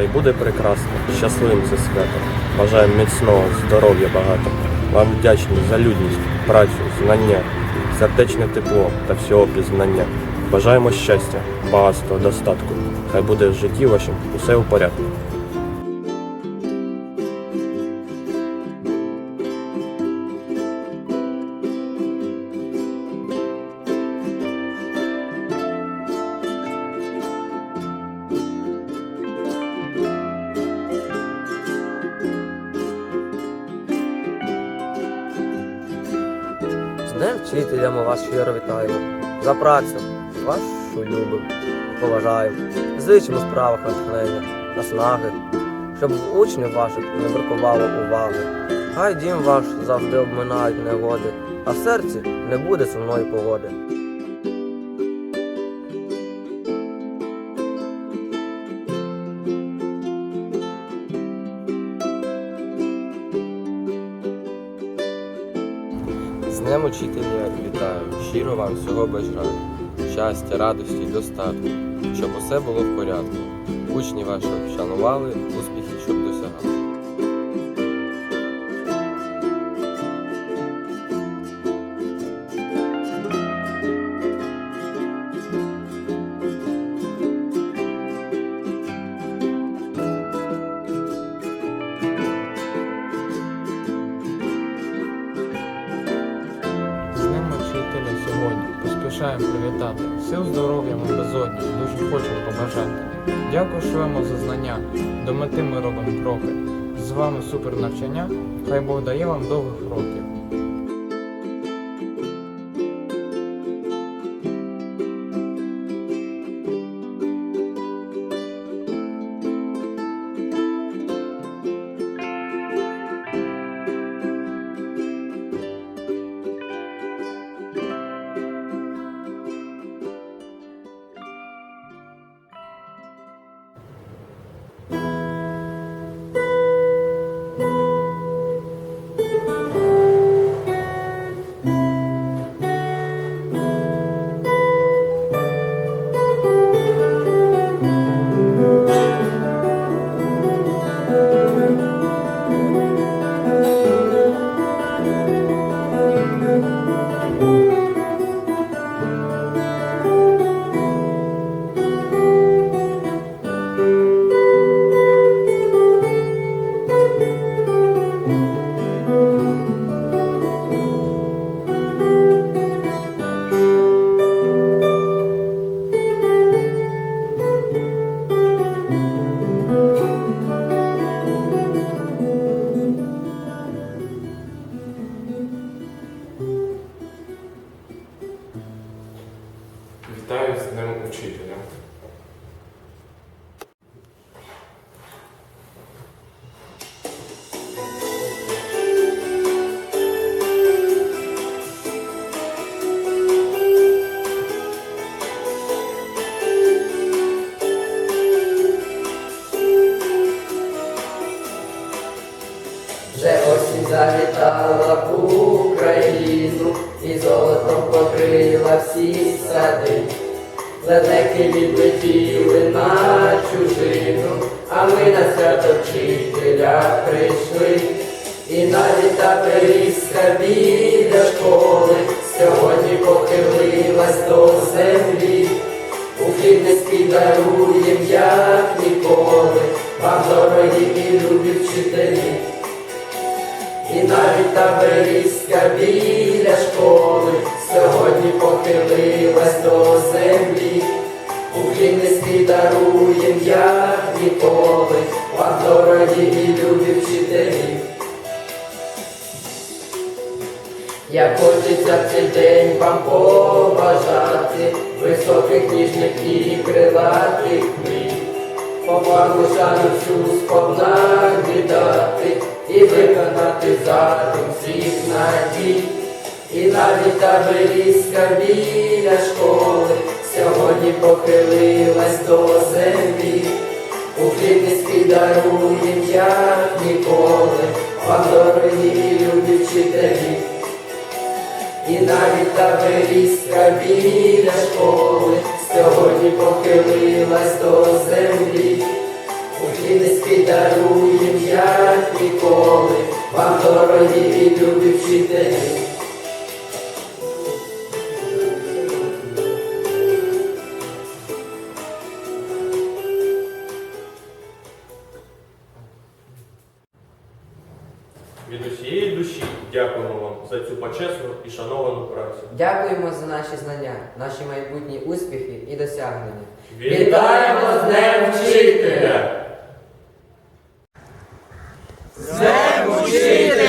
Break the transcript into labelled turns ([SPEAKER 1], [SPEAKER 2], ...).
[SPEAKER 1] хай буде прекрасно. Щасливим це свято. Бажаємо міцного, здоров'я багато. Вам вдячні за людність, працю, знання, сердечне тепло та всього пізнання. Бажаємо щастя, багатства, достатку. Хай буде в житті вашим усе у порядку.
[SPEAKER 2] Днем вчителя ми вас щиро вітаємо. За працю вашу любимо, поважаємо. звичимо справах натхнення, наснаги, щоб учнів ваших не бракувало уваги. Хай дім ваш завжди обминають негоди, а в серці не буде сумної погоди.
[SPEAKER 3] Днем учителя вітаю, щиро вам всього бажаю. Щастя, радості достатку, щоб усе було в порядку. Учні ваші вшанували, успіхи, щоб
[SPEAKER 4] сьогодні поспішаємо привітати. Сил здоров'я ми безодні, дуже хочемо побажати. Дякую Дякуємо за знання, до мети ми робимо кроки. З вами супер навчання, хай Бог дає вам довгих років.
[SPEAKER 5] Учителя.
[SPEAKER 6] Вже осінь завітала в Україну і золотом покрила всі сади. Лелеки відлетіли на чужину, а ми на свято вчителя прийшли. І навіть та періска біля школи сьогодні похилилась до землі. У Хмельницький даруєм, як ніколи, вам дорогі і любі вчителі. І навіть та берізка біля школи сьогодні похилилась до землі. Даруєм, як ніколи, вам дорогі і любі вчителі. Як хочеться цей день вам побажати високих ніжних і крилатих мрій, повагу шану всю сповна віддати і виконати задум всіх надій. І навіть та берізка біля школи сьогодні похилилась до землі. У Хмельницький даруєм, як ніколи, вам дорогі любі вчителі. І навіть та берізка біля школи сьогодні похилилась до землі. Учительський даруєм, як ніколи, вам дорогі любі вчителі.
[SPEAKER 1] почесну і шановану працю.
[SPEAKER 2] Дякуємо за наші знання, наші майбутні успіхи і досягнення.
[SPEAKER 6] Вітаємо з Днем вчителя! З Днем вчителя!